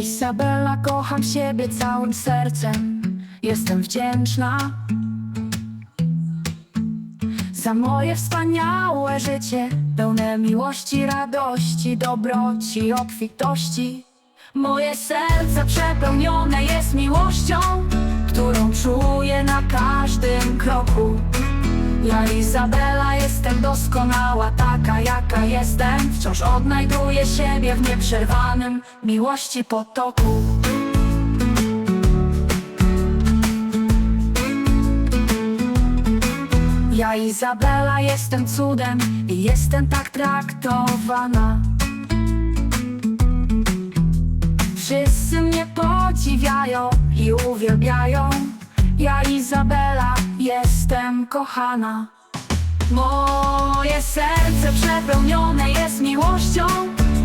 Izabela kocham siebie całym sercem. Jestem wdzięczna Za moje wspaniałe życie. Pełne miłości, radości, dobroci, obfitości. Moje serce przepełnione jest miłością Którą czuję na każdym kroku. Ja Izabela jestem doskonała, taka jaka jestem. Wciąż odnajduję siebie w nieprzerwanym miłości potoku. Ja Izabela jestem cudem i jestem tak traktowana. Wszyscy mnie podziwiają i uwielbiają. Ja Izabela jestem kochana Moje serce przepełnione jest miłością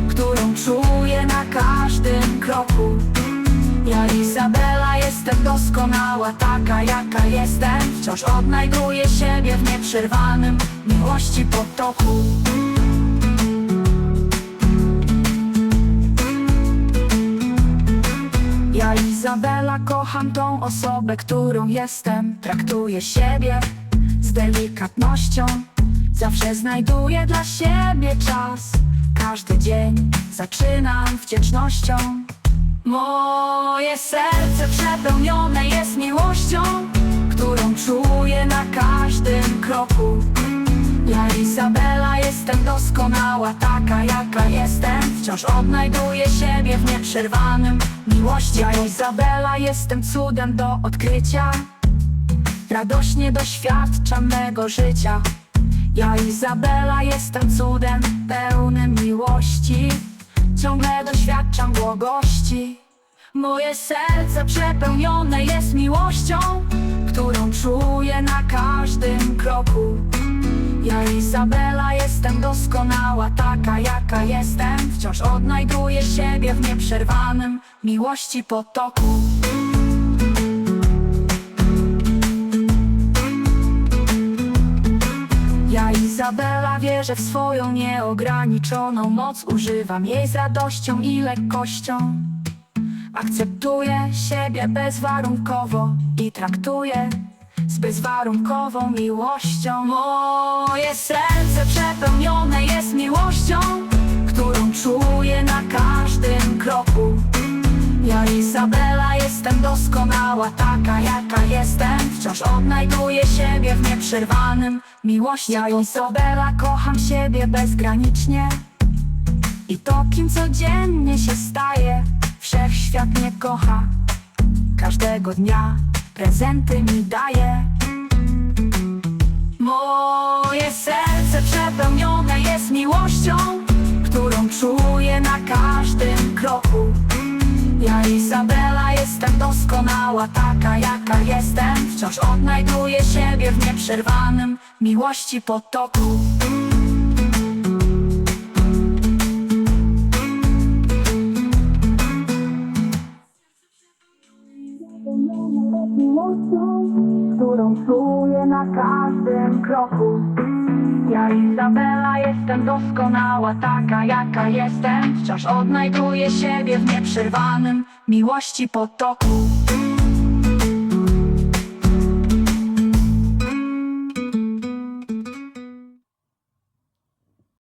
Którą czuję na każdym kroku. Ja Izabela jestem doskonała, taka jaka jestem. Wciąż odnajduję siebie w nieprzerwanym miłości potoku. Ja Izabela kocham tą osobę, którą jestem. Traktuję siebie delikatnością. Zawsze znajduję dla siebie czas. Każdy dzień zaczynam wdzięcznością. Moje serce przepełnione jest miłością Którą czuję na każdym kroku. Ja Izabela jestem doskonała, taka jaka jestem. Wciąż odnajduję siebie w nieprzerwanym miłości. Ja Izabela jestem cudem do odkrycia Radośnie doświadczam mego życia. Ja Izabela jestem cudem pełnym miłości. Ciągle doświadczam błogości. Moje serce przepełnione jest miłością Którą czuję na każdym kroku. Ja Izabela jestem doskonała, taka jaka jestem. Wciąż odnajduję siebie w nieprzerwanym miłości potoku Ja Izabela wierzę w swoją nieograniczoną moc. Używam jej z radością i lekkością. Akceptuję siebie bezwarunkowo i traktuję z bezwarunkową miłością. Moje serce przepełnione jest miłością Którą czuję na każdym kroku. Ja Izabela jestem doskonała, taka jaka jestem. Wciąż odnajduję siebie w nieprzerwanym. Miłości Ja Izabela kocham siebie bezgranicznie. I to kim codziennie się staje Wszechświat mnie kocha. Każdego dnia prezenty mi daje. Moje serce przepełnione jest miłością Którą czuję na każdym kroku. Ja Izabela jestem doskonała, taka jaka jestem Wciąż odnajduję siebie w nieprzerwanym miłości potoku miłością, którą czuję na każdym kroku. Ja Izabela jestem doskonała, taka jaka jestem. Wciąż odnajduję siebie w nieprzerwanym miłości potoku